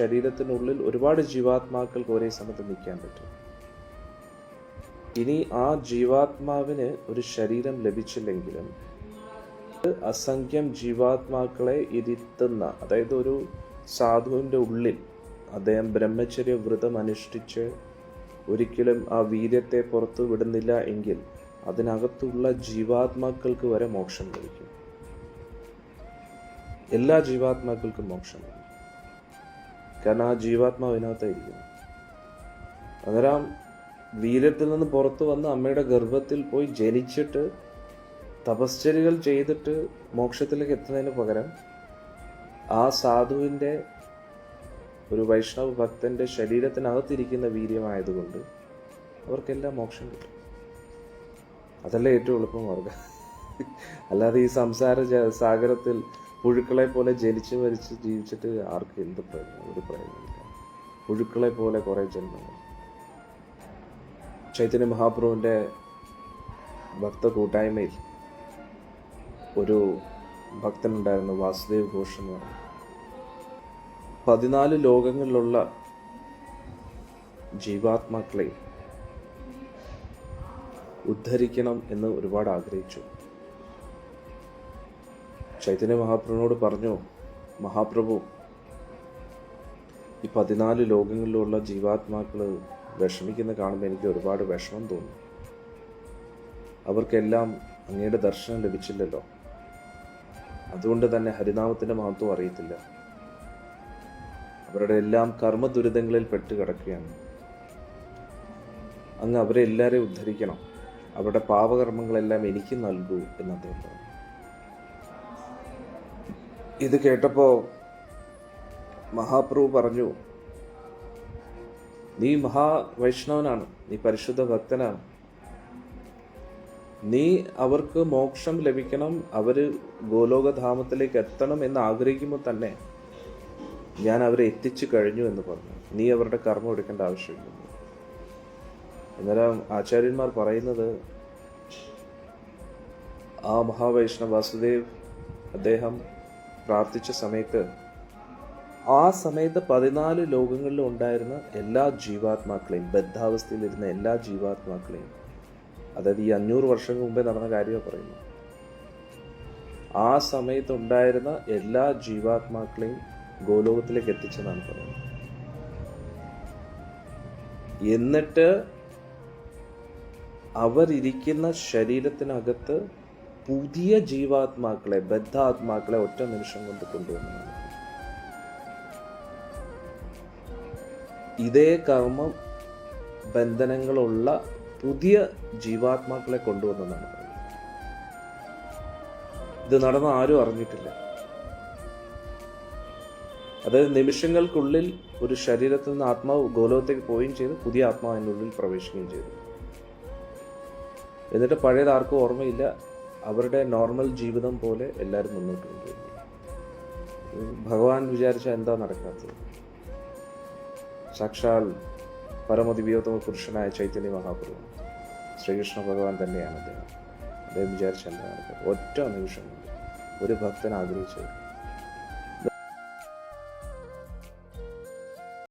ശരീരത്തിനുള്ളിൽ ഒരുപാട് ജീവാത്മാക്കൾക്ക് ഒരേ സമയത്ത് നിൽക്കാൻ പറ്റും. ഇനി ആ ജീവാത്മാവിന് ഒരു ശരീരം ലഭിച്ചില്ലെങ്കിലും അസംഖ്യം ജീവാത്മാക്കളെ ഇരുത്തുന്ന അതായത് ഒരു സാധുവിന്റെ ഉള്ളിൽ അദ്ദേഹം ബ്രഹ്മചര്യ വ്രതം അനുഷ്ഠിച്ച് ഒരിക്കലും ആ വീര്യത്തെ പുറത്തു വിടുന്നില്ല എങ്കിൽ അതിനകത്തുള്ള ജീവാത്മാക്കൾക്ക് വരെ മോക്ഷം ലഭിക്കും. എല്ലാ ജീവാത്മാക്കൾക്കും മോക്ഷം ലഭിക്കും. കാരണം ആ ജീവാത്മാവ് അതിനകത്തായിരിക്കുന്നു. അന്നേരം വീര്യത്തിൽ നിന്ന് പുറത്തു വന്ന് അമ്മയുടെ ഗർഭത്തിൽ പോയി ജനിച്ചിട്ട് തപശ്ചര്യകൾ ചെയ്തിട്ട് മോക്ഷത്തിലേക്ക് എത്തുന്നതിന് പകരം ആ സാധുവിന്റെ ഒരു വൈഷ്ണവ ഭക്തന്റെ ശരീരത്തിനകത്തിരിക്കുന്ന വീര്യമായതുകൊണ്ട് അവർക്കെല്ലാം മോക്ഷം കിട്ടും. അതല്ല ഏറ്റവും എളുപ്പമാർഗം. അല്ലാതെ ഈ സംസാര സാഗരത്തിൽ പുഴുക്കളെ പോലെ ജനിച്ച് മരിച്ച് ജീവിച്ചിട്ട് ആർക്കും എന്ത് പ്രയോജനം? ഒരു പ്രയോജനമില്ല പുഴുക്കളെ പോലെ കുറേ ജന്മങ്ങൾ. ചൈതന്യ മഹാപ്രഭുവിന്റെ ഭക്ത കൂട്ടായ്മയിൽ ഒരു ഭക്തനുണ്ടായിരുന്നു വാസുദേവ് ഘോഷ് എന്ന് പറഞ്ഞു പതിനാല് ലോകങ്ങളിലുള്ള ജീവാത്മാക്കളെ ഉദ്ധരിക്കണം എന്ന് ഒരുപാട് ആഗ്രഹിച്ചു. ചൈതന്യ മഹാപ്രഭുവിനോട് പറഞ്ഞു മഹാപ്രഭു ഈ പതിനാല് ലോകങ്ങളിലുള്ള ജീവാത്മാക്കൾ വിഷമിക്കുന്ന കാണുമ്പോൾ എനിക്ക് ഒരുപാട് വിഷമം തോന്നി. അവർക്കെല്ലാം അങ്ങയുടെ ദർശനം ലഭിച്ചില്ലല്ലോ. അതുകൊണ്ട് തന്നെ ഹരിനാമത്തിന്റെ മഹത്വം അറിയത്തില്ല. അവരുടെ എല്ലാം കർമ്മ ദുരിതങ്ങളിൽ പെട്ട് കിടക്കുകയാണ്. അങ്ങ് അവരെ എല്ലാവരെയും ഉദ്ധരിക്കണം. അവരുടെ പാപകർമ്മങ്ങളെല്ലാം എനിക്ക് നൽകൂ എന്ന് അദ്ദേഹം പറഞ്ഞു. ഇത് കേട്ടപ്പോൾ മഹാപ്രഭു പറഞ്ഞു നീ മഹാവൈഷ്ണവനാണ് നീ പരിശുദ്ധ ഭക്തനാണ്. നീ അവർക്ക് മോക്ഷം ലഭിക്കണം അവർ ഗോലോകധാമത്തിലേക്ക് എത്തണം എന്ന് ആഗ്രഹിക്കുമ്പോൾ തന്നെ ഞാൻ അവരെ എത്തിച്ചു കഴിഞ്ഞു എന്ന് പറഞ്ഞു. നീ അവരുടെ കർമ്മം എടുക്കേണ്ട ആവശ്യമില്ല. അന്നേരം ആചാര്യന്മാർ പറയുന്നത് ആ മഹാവൈഷ്ണവ വാസുദേവ് അദ്ദേഹം പ്രാർത്ഥിച്ച സമയത്ത് ആ സമയത്ത് പതിനാല് ലോകങ്ങളിലും ഉണ്ടായിരുന്ന എല്ലാ ജീവാത്മാക്കളെയും ബദ്ധാവസ്ഥയിലിരുന്ന എല്ലാ ജീവാത്മാക്കളെയും അതായത് ഈ അഞ്ഞൂറ് വർഷം മുമ്പേ നടന്ന കാര്യമാണ് പറയുന്നത്. ആ സമയത്ത് ഉണ്ടായിരുന്ന എല്ലാ ജീവാത്മാക്കളെയും ഗോലോകത്തിലേക്ക് എത്തിച്ചെന്നാണ് പറയുന്നത്. എന്നിട്ട് അവരിരിക്കുന്ന ശരീരത്തിനകത്ത് പുതിയ ജീവാത്മാക്കളെ ബദ്ധാത്മാക്കളെ ഒറ്റ നിമിഷം കൊണ്ട് കൊണ്ടുവന്നതാണ് ഇതേ കർമ്മം ബന്ധനങ്ങളുള്ള പുതിയ ജീവാത്മാക്കളെ കൊണ്ടുവന്നതാണ് ഇത് നടന്ന ആരും അറിഞ്ഞിട്ടില്ല. അതായത് നിമിഷങ്ങൾക്കുള്ളിൽ ഒരു ശരീരത്തിൽ നിന്ന് ആത്മാവ് ഗോലോകത്തേക്ക് പോവുകയും ചെയ്ത് പുതിയ ആത്മാവ് അതിനുള്ളിൽ പ്രവേശിക്കുകയും ചെയ്തു. എന്നിട്ട് പഴയത് ആർക്കും ഓർമ്മയില്ല. അവരുടെ നോർമൽ ജീവിതം പോലെ എല്ലാവരും മുന്നോട്ട് കൊണ്ടുപോയി ഭഗവാൻ വിചാരിച്ച എന്താ നടക്കാത്തത്? സാക്ഷാൽ പരമദിവ്യോത്തമ പുരുഷനായ ചൈതന്യ മഹാപ്രഭു ശ്രീകൃഷ്ണ ഭഗവാൻ തന്നെയാണ് അദ്ദേഹം. അദ്ദേഹം വിചാരിച്ച എന്താ നടക്കുന്നത് ഒറ്റ നിമിഷം കൊണ്ട് ഒരു ഭക്തൻ ആഗ്രഹിച്ചത്